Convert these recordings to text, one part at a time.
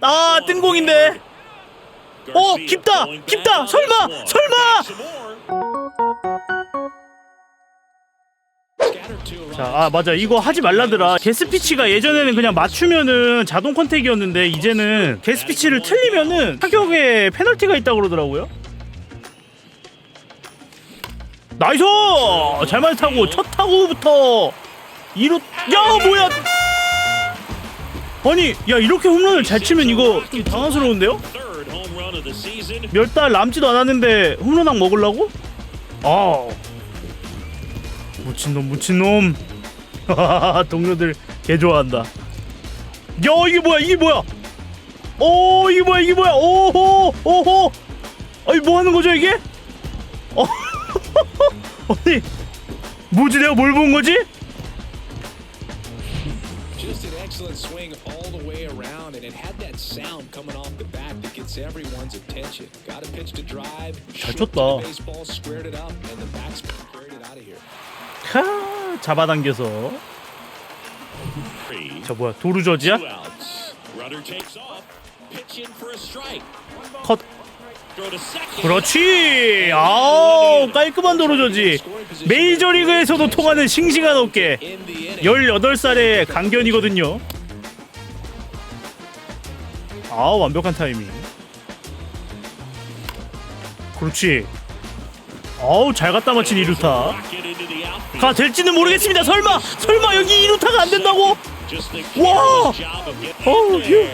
아 뜬공인데. 어 깊다 깊다. 설마 설마. 자, 아 맞아. 이거 하지 말라더라. 게스피치가 예전에는 그냥 맞추면은 자동 컨택이었는데 이제는 게스피치를 틀리면은 타격에 페널티가 있다고 그러더라고요. 나이스! 잘 맞타고. 첫 타구부터 이루 야 뭐야 아니 야 이렇게 홈런을 잘 치면 이거 좀 당황스러운데요? 몇 달 남지도 않았는데 홈런왕 먹으려고? 아 묻힌놈 묻힌놈 동료들 개 좋아한다 야 이게 뭐야 이게 뭐야 오 이게 뭐야 이게 뭐야 오호 오호 아니 뭐 하는 거죠 이게? 어 아니 뭐지 내가 뭘 본 거지? Excellent swing all the way around, and it had that sound coming off the bat that gets everyone's attention. Got a pitch to drive, 잘 to 쳤다. baseball, squared it up, and the batsman carried it out of here. 하 잡아당겨서 저 뭐야 도루저지야? 컷 그렇지 아우 깔끔한 도루저지 메이저리그에서도 통하는 싱싱한 어깨 In the inning, 18살의 강견이거든요 아우 완벽한 타이밍 그렇지 아우 잘 갖다 맞힌 이루타 가 될지는 모르겠습니다 설마 설마 여기 이루타가 안 된다고 와! 어우, 휴.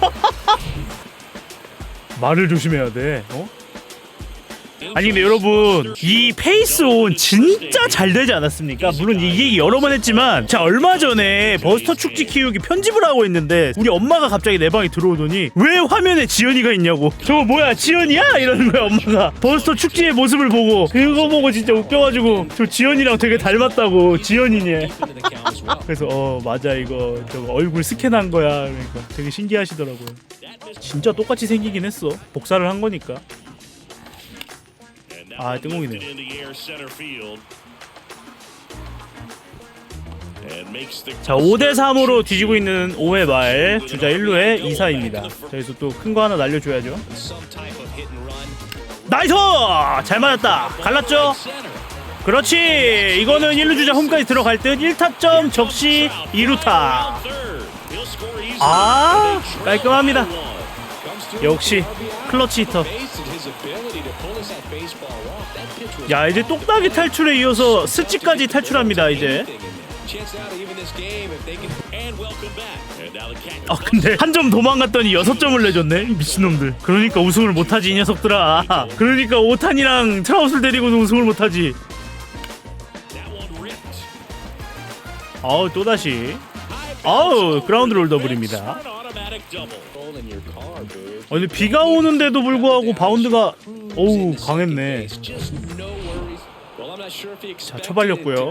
말을 조심해야 돼 어? 아니 근데 여러분 이 페이스 온 진짜 잘 되지 않았습니까? 물론 이게 여러 번 했지만 자 얼마 전에 버스터 축지 키우기 편집을 하고 있는데 우리 엄마가 갑자기 내 방에 들어오더니 왜 화면에 지연이가 있냐고 저거 뭐야 지연이야? 이러는 거야 엄마가 버스터 축지의 모습을 보고 그거 보고 진짜 웃겨가지고 저 지연이랑 되게 닮았다고 well. 그래서 어 맞아 이거 저거 얼굴 스캔한 거야 그러니까 되게 신기하시더라고요 진짜 똑같이 생기긴 했어 복사를 한 거니까 아, 뜬공이네요. 자 5대 3으로 뒤지고 있는 5회 말 주자 1루에 2사입니다. 저기서 또 큰 거 하나 날려줘야죠. 나이스! 잘 맞았다. 갈랐죠. 그렇지. 이거는 1루 주자 홈까지 들어갈 듯. 1타점 적시 2루타. 아 깔끔합니다. 역시 클러치 히터 야 이제 똑딱이 탈출에 이어서 스치까지 탈출합니다 이제. 아 근데 한 점 도망갔더니 여섯 점을 내줬네 이 미친놈들 그러니까 우승을 못하지 이 녀석들아 그러니까 오탄이랑 트라우스를 데리고도 우승을 못하지. 아우 또다시 아우 그라운드 롤 더블입니다. 어, 근데 비가 오는데도 불구하고 바운드가 어우 강했네 Expected 초발렸고요.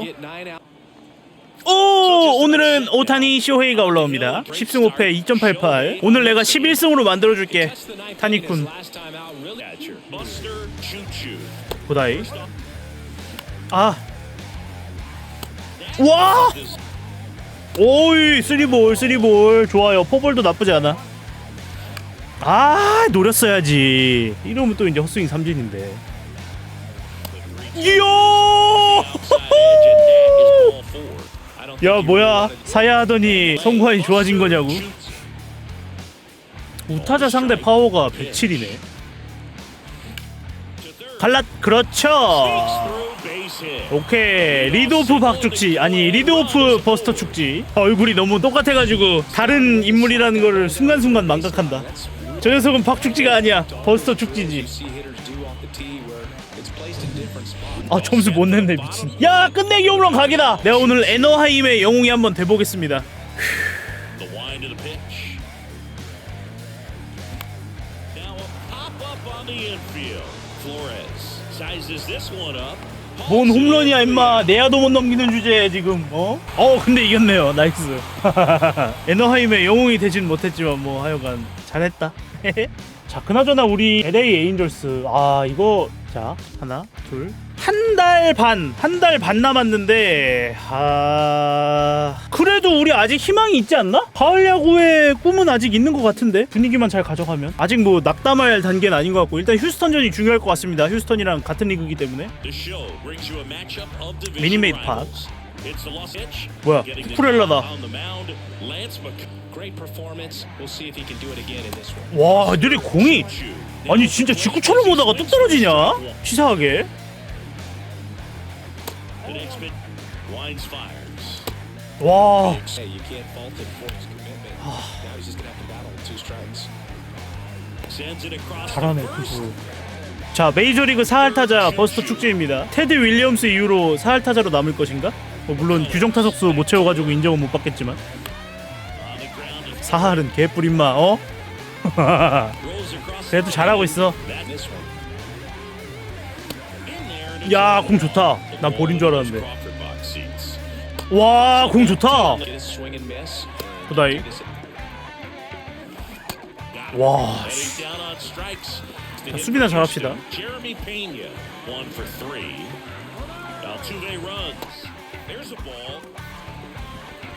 오 오늘은 오타니 쇼헤이가 올라옵니다 10승 5패 2.88 오늘 내가 11승으로 만들어줄게 타니쿤 보다이 아 와! 오이 쓰리볼 쓰리볼 좋아요 포볼도 나쁘지 않아 아 노렸어야지 이러면 또 이제 헛스윙 삼진인데 이야 야 뭐야? 사야 하더니 성관이 좋아진 거냐고? 우타자 상대 파워가 107이네. 갈랏 그렇죠. 오케이. 리드오프 박죽지. 아니 리드오프 버스터 축지. 얼굴이 너무 똑같아가지고 다른 인물이라는 거를 순간순간 망각한다. 저 녀석은 박죽지가 아니야. 버스터 축지지 아 점수 못 냈네 미친. 야 끝내기 홈런 각이다. 내가 오늘 에너하임의 영웅이 한번 돼보겠습니다. 뭔 홈런이야 임마. 내야도 못 넘기는 주제에 지금 어? 어 근데 이겼네요. 나이스. 에너하임의 영웅이 되진 못했지만 뭐 하여간 잘했다 자 그나저나 우리 LA 에인절스 아 이거 자 하나 둘 한 달 반 한 달 반 남았는데 아 그래도 우리 아직 희망이 있지 않나? 가을 야구의 꿈은 아직 있는 것 같은데 분위기만 잘 가져가면 아직 뭐 낙담할 단계는 아닌 것 같고 일단 휴스턴전이 중요할 것 같습니다. 휴스턴이랑 같은 리그이기 때문에 미니메이트 rivals. 뭐야, 쿠쿠렐라다. 와 느리 공이 아니 진짜 직구처럼 오다가 뚝 떨어지냐? 치사하게. 와 잘하네. 투수 자 메이저리그 사할 타자 버스터 축제입니다 테드 윌리엄스 이후로 사할 타자로 남을 것인가? 뭐 물론 규정 타석수 못 채워가지고 인정은 못 받겠지만 사할은 개뿔인마 어? 그래도 잘하고. 있어 야 공 좋다 난 볼인 줄 알았는데. 와 공 좋다 it. 와, 자, 수비나 잘합시다.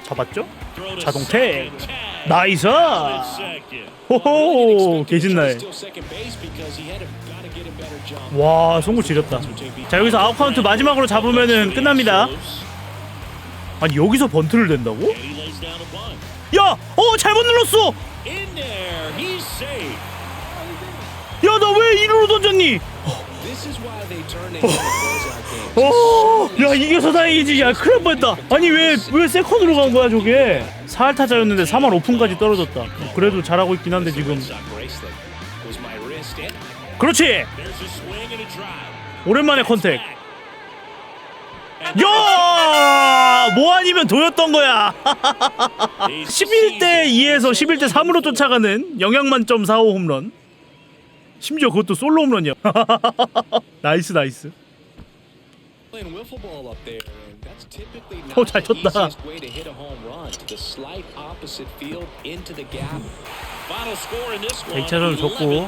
잡았죠? Throw to 자동 second. 택. Tag. 나이스. 호호 jump. 와 송구 지렸다 자 여기서 아웃 카운트 마지막으로 잡으면은 끝납니다 아니 여기서 번트를 bunt. 야! 어 잘못 눌렀어! 야 나 왜 이리로 던졌니? This games. 어, 야 이겨서 다행이지. 야 큰일 날 뻔했다. 아니 왜 왜 세컨으로 간 거야 저게? 사할 타자였는데 3할 오픈까지 떨어졌다. 그래도 잘하고 있긴 한데 지금. 그렇지. 오랜만에 컨택. 야! 뭐 아니면 도였던 거야. 11대 2에서 11대 3으로 쫓아가는 영양 만점 45 홈런. 심지어 그것도 솔로 홈런이야. 나이스 나이스. playing wiffle ball up there, and that's typically 어, not 잘 the 쳤다. 11 좋고.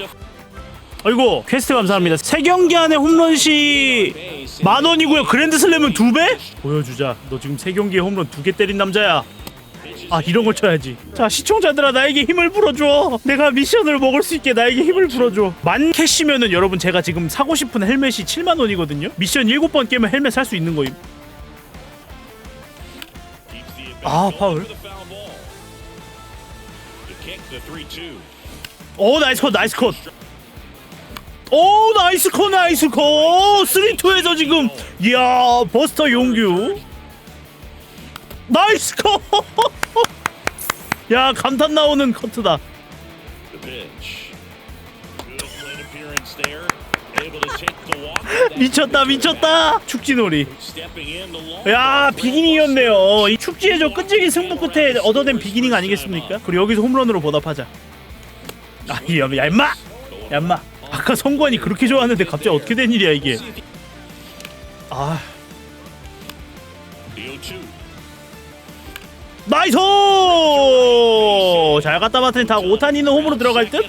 아이고 퀘스트 감사합니다. 세 경기 안에 홈런시 만 원이고요. 그랜드 슬램은 두 배? 보여주자. 너 지금 세 경기에 홈런 두 개 때린 남자야. 아 이런 걸 쳐야지. 자 시청자들아 나에게 힘을 불어줘. 내가 미션을 먹을 수 있게 나에게 힘을 불어줘. 만 캐시면은 여러분 제가 지금 사고 싶은 헬멧이 7만 원이거든요. 미션 7번 깨면 헬멧 살 수 있는 거임. 아, 파울. for the foul ball. The kick, the 3-2. 오 나이스 컷 나이스 컷. 오 나이스 컷 나이스 컷. 3-2에서 지금 이야 버스터 용규. 나이스 컷. 야 감탄 나오는 커트다. 미쳤다 미쳤다. 축지놀이. 야 비기닝이었네요. 이 축지의 저 끈질긴 승부 끝에 얻어낸 비기닝 아니겠습니까? 그리고 여기서 홈런으로 보답하자. 아, 야, 야 임마, 야 임마. 아까 성관이 그렇게 좋았는데 갑자기 어떻게 된 일이야 이게? 아, 나이스! 잘 갖다 맞더니 다 오타니는 홈으로 들어갈 듯?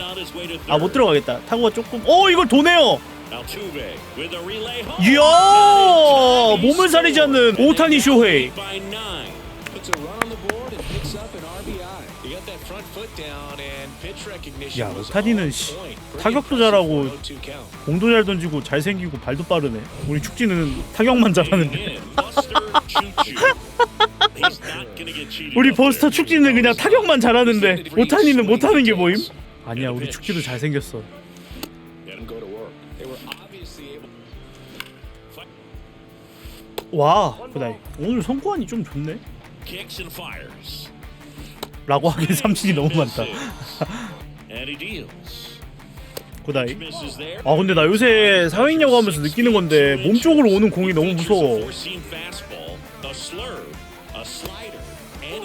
아 못. 들어가겠다. 타구가 조금. 오 이걸 도네요. 이야 몸을 사리지 않는 오타니 쇼헤이. 야, 오타니는 씨, 타격도 잘하고 for a 0-2 count. 공도 잘 던지고 잘 생기고 발도 빠르네. 우리 축지는 타격만 잘하는데. 우리 버스터. 축지는 그냥 타격만 잘하는데 오타니는 못하는 게 뭐임? 아니야 우리 축지도 잘 생겼어. Let him go to work. They were obviously able 와 그다이 오늘 성구안이 좀 좋네. 라고 하기엔 삼진이 너무 많다. There. 아 근데 나 요새 사회인야구 하면서 느끼는 건데 몸 쪽으로 오는 공이 너무 무서워.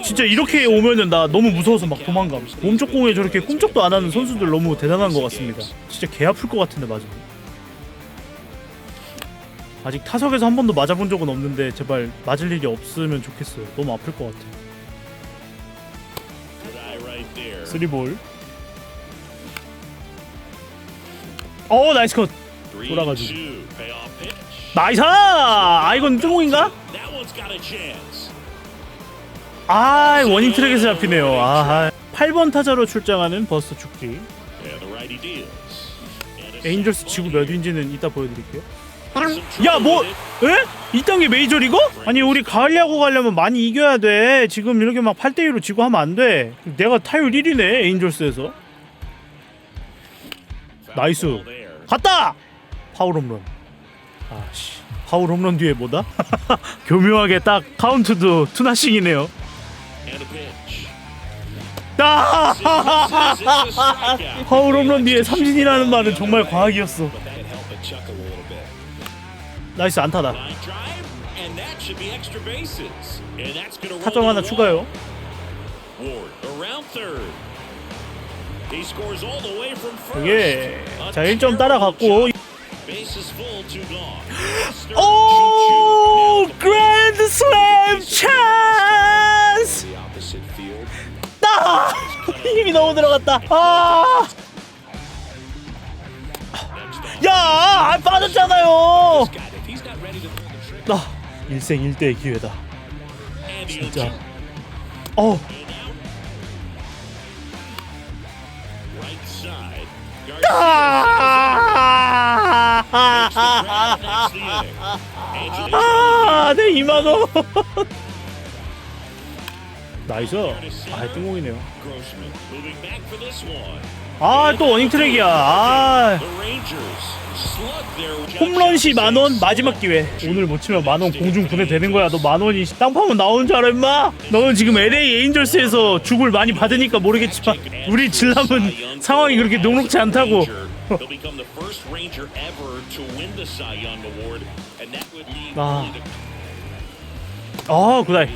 진짜 이렇게 오면은 나 너무 무서워서 막 도망가. 몸쪽 공에 저렇게 꿈쩍도 안 하는 선수들 너무 대단한 것 같습니다. 진짜 개 아플 것 같은데 맞으면. 아직 타석에서 한 번도 맞아본 적은 없는데 제발 맞을 일이 없으면 좋겠어요. 너무 아플 것 같아. 쓰리볼. 어 나이스 컷. 돌아가지고. 나이스! 아 이건 뜬공인가? 아 원인 트랙에서 잡히네요. 아 8번 타자로 출장하는 버스터 축지. 에인절스 지구 ball 몇 위인지는 이따 보여드릴게요. 야 뭐? 에? 이딴 게 메이저 리그? 아니 우리 가을 야구 가려면 많이 이겨야 돼. 지금 이렇게 막 8대 2로 지고 하면 안 돼. 내가 타율 1위네 에인절스에서. 나이스. 갔다. 파울 홈런. 아씨. 파울 홈런 뒤에 뭐다? 교묘하게 딱 카운트도 투나싱이네요. 아! 파울 홈런 뒤에 삼진이라는 말은 정말 과학이었어. 나이스 안타다. 타점 하나 추가요. A 자 1점 terrible 따라갔고 오. 그랜드 슬램 찬스. 아 힘이 너무 들어갔다 아 야, 아, 빠졌잖아요. Trigger. 아, 일생 일대의 기회다. 진짜. 0-2. 어, And 아, 내 2만 원. 나이스. 아, 뜬공이네요. 아, 또 워닝 트랙이야. 아, 홈런 시 만원 마지막 기회. 오늘 못 치면 만원 공중 분해되는 거야. 너 만 원이 땅 파면 나오는 줄 알아, 임마? 너는 지금 LA 에인절스에서 죽을 많이 받으니까 모르겠지만 우리 질람은 상황이 그렇게 녹록지 않다고. He'll become the first Ranger ever to win the Cy Young Award, and that would leave 아. only the 아, 구다이.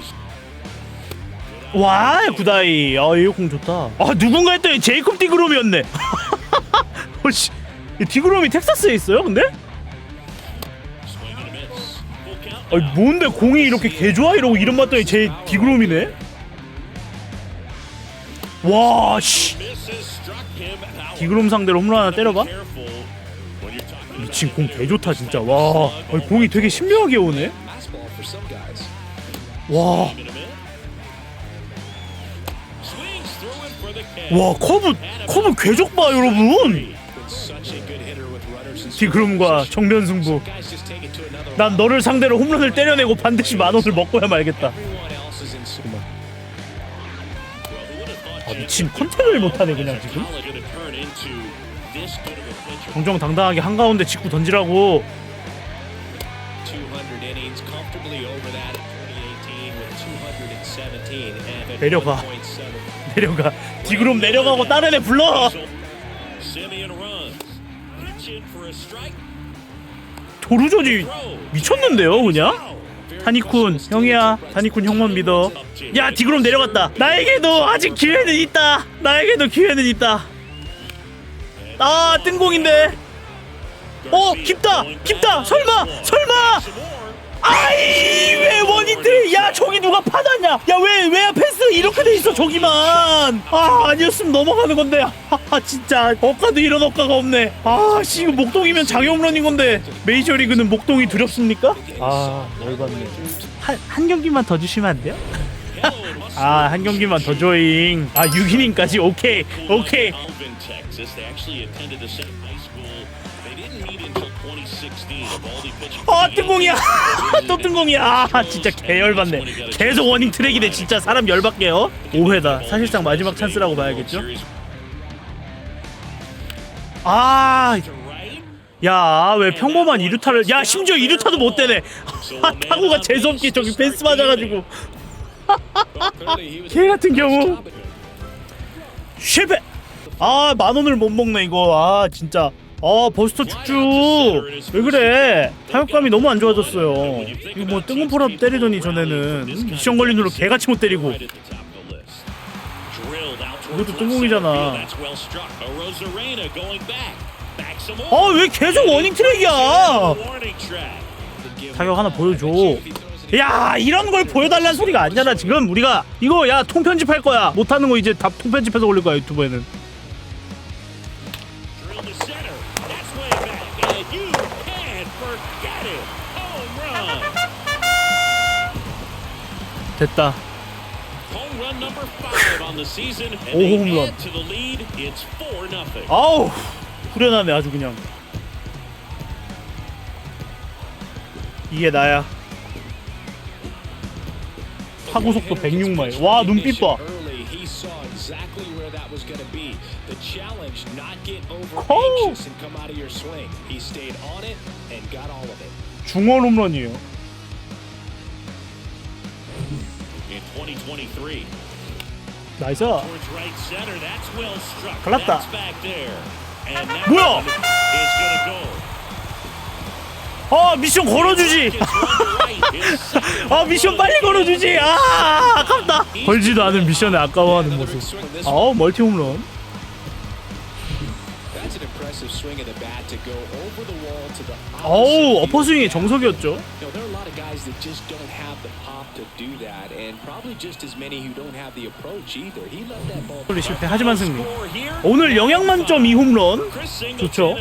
와, 구다이. 아, 에어컨 좋다. 아, 누군가 했더니 제이콥 디그롬이었네. 어씨. 디그롬이 텍사스에 있어요, 근데? swing and a miss. Full count 아니 now. 뭔데 공이 이렇게 개 좋아 이러고 이름 봤더니 제 디그롬이네. 와 씨. 디그롬 상대로 홈런 하나 때려봐. 미친 공 개 좋다 진짜. 와 아니, 공이 되게 신묘하게 오네. 와. 와 커브 커브 궤적 봐 여러분. 디그롬과 정면 승부. 난 너를 상대로 홈런을 때려내고 반드시 만 원을 먹고야 말겠다. 아 미친 컨택을 못하네 그냥 지금. 정정당당하게 한 가운데 직구 던지라고. 200 innings comfortably over that in 2018 with 217 and at 내려가. 1.7. 내려가. 디그롬 내려가고 다른 애 불러. Throw. 미쳤는데요 그냥? 타니쿤 형이야. 타니쿤 형만 믿어. 야 디그롬 내려갔다. 나에게도 아직 기회는 있다. 나에게도 기회는 있다. 아 뜬공인데. 어 깊다. 깊다. 설마 설마. 아이 왜 원인들? 야 저기 누가 파놨냐? 야 왜 왜 패스 이렇게 돼 있어 저기만? 아 아니었으면 넘어가는 건데. 아 진짜. 억가도 이런 억가가 없네. 아씨 이거 목동이면 장영런인 건데. 메이저리그는 목동이 두렵습니까? 아 열받네. 한, 한 경기만 더 주시면 안 돼요? 아 한 경기만 더 조잉. 아 6이닝까지? 오케이. 오케이 until 2016. Evaldi pitched 아 뜬공이야. 또 뜬공이야. 아 진짜 개 열받네. 계속 워닝 트랙이네 진짜. 사람 열받게요 5회다. 사실상 마지막 찬스라고 봐야겠죠? 아? 야 왜 평범한 이루타를 야 심지어 이루타도 못 되네. 아, 타구가 재수 없게 저기 펜스 맞아 가지고. he was 개 같은 경우. 실패 아 만 원을 못 먹네 이거. 아 진짜 아 버스터 축주. 왜 그래? 타격감이 너무 안 좋아졌어요. 이거 뭐 뜬금포라도 때리더니 전에는. 미션 걸린 후로 개같이 못 때리고. 이것도 뜬공이잖아. 아 왜 계속 워닝 트랙이야. 타격 하나 보여줘. 야 이런 걸 보여달라는 소리가 아니잖아 지금. 우리가 이거 야 통편집할 거야. 못하는 거 이제 다 통편집해서 올릴 거야 유튜브에는 and 오, 홈런. 아우 후련하네 아주 그냥 이게 나야 타구 속도 106마일 와 눈빛 봐 The challenge, not get over Oh. anxious and come out of your swing. He stayed on it and got all of it. 중원 홈런이에요 In 2023, 나이스 towards right center, that's well struck. 갈랐다. That's back there. And that 뭐야? is gonna go. 아 미션 걸어주지 아 미션 빨리 걸어주지 아 아깝다 걸지도 않은 미션에 아까워하는 모습 아우 멀티 홈런 어우 opposite 어퍼 스윙이 field. 정석이었죠 실패 하지만 승리. 오늘 영양 만점 이 홈런 Chris 좋죠.